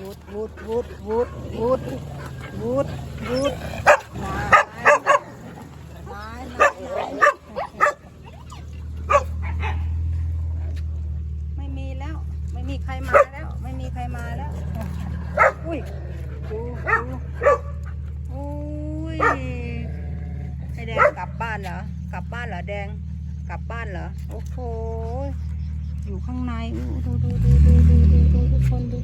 วูดวูดวูดวูดวูดวูดไม้ไม้ไม้ไม่มีแล้ว ไม่มีใครมาแล้ว ไม่มีใครมาแล้ว อุ้ยดูดูอุ้ยไอแดงกลับบ้านเหรอ กลับบ้านเหรอแดง กลับบ้านเหรอ โอ้โหอยู่ข้างในอู้ดูดูดูดูดูดูดูทุกคนดู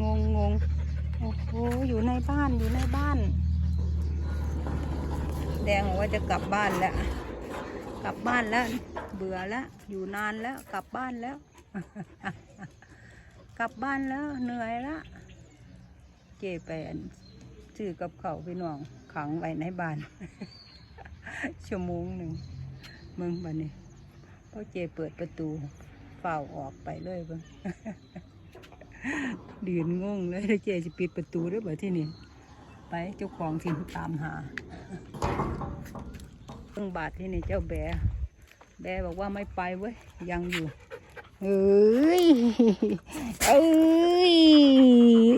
งงงงโอ้โหอยู่ในบ้านอยู่ในบ้าน แดงบอกว่าจะกลับบ้านแล้ว กลับบ้านแล้ว เบื่อแล้ว อยู่นานแล้ว กลับบ้านแล้ว กลับบ้านแล้วเหนื่อยละเจแปนซื้อกับเขาวพี่น้องขังไว้ในบ้าน ชั่วโมงหนึ่งมึงบันนี้พอเจเปิดประตูเฝ้าออกไปเลยบิ่ง ดืนงงเลยแล้วเจจะปิดประตูด้วยบ่ที่นี่ ไปเจ้าของถิ่นตามหาเพิ่งบาทที่นี่เจ้าแบแบบอกว่าไม่ไปเว้ยยังอยู่เอ้ยเอ้ย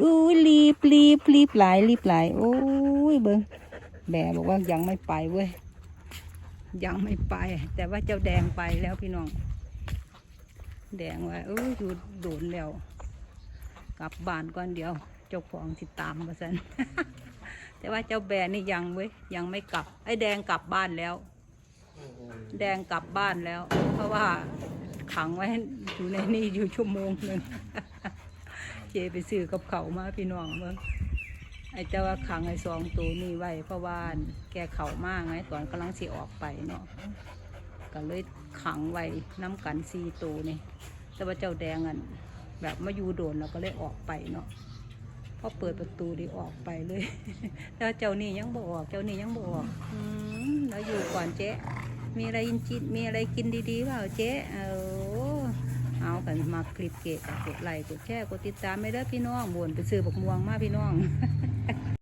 อู้รีบรีบรีบไหลายรีบไหลายโอ้ยเบิ้งแบบอกว่ายังไม่ไปเว้ยยังไม่ไป แต่ว่าเจ้าแดงไปแล้วพี่น้อง แดงว่าเอออยู่โดนแล้ว กลับบ้านก่อนเดียวเจ้าของติดตามมาสันแต่ว่าเจ้าแบรนี่ยังเว้ยยังไม่กลับ ไอ้แดงกลับบ้านแล้ว แดงกลับบ้านแล้ว เพราะว่าขังไว้อยู่ในนี่อยู่ชั่วโมงหนึ่งเจไปซื้อกับเขามาพี่น้องเบิ่งไอ้เจ้าว่าขังไอ้สองตัวนี่ไว้เพราะว่าแกเขามากไงตอนกำลังสิออกไปเนาะก็เลยขังไว้น้ำกันสี่ตัวนี่แต่ว่าเจ้าแดงอัน แบบมาอยู่โดนเราก็เลยออกไปเนาะพอเปิดประตูดีออกไปเลย แล้วเจ้านี่ยังบอก เจ้านี่ยังบอกอืมแล้วอยู่ก่อนเจ๊มีอะไรกินจิมีอะไรกินดีๆเปล่าเจ๊เออเอากันมาคลิปเกะกดไลค์กดแชร์กดติดตามไม่ได้พี่น้องบ่วนไปซื้อบักม่วงมาพี่น้อง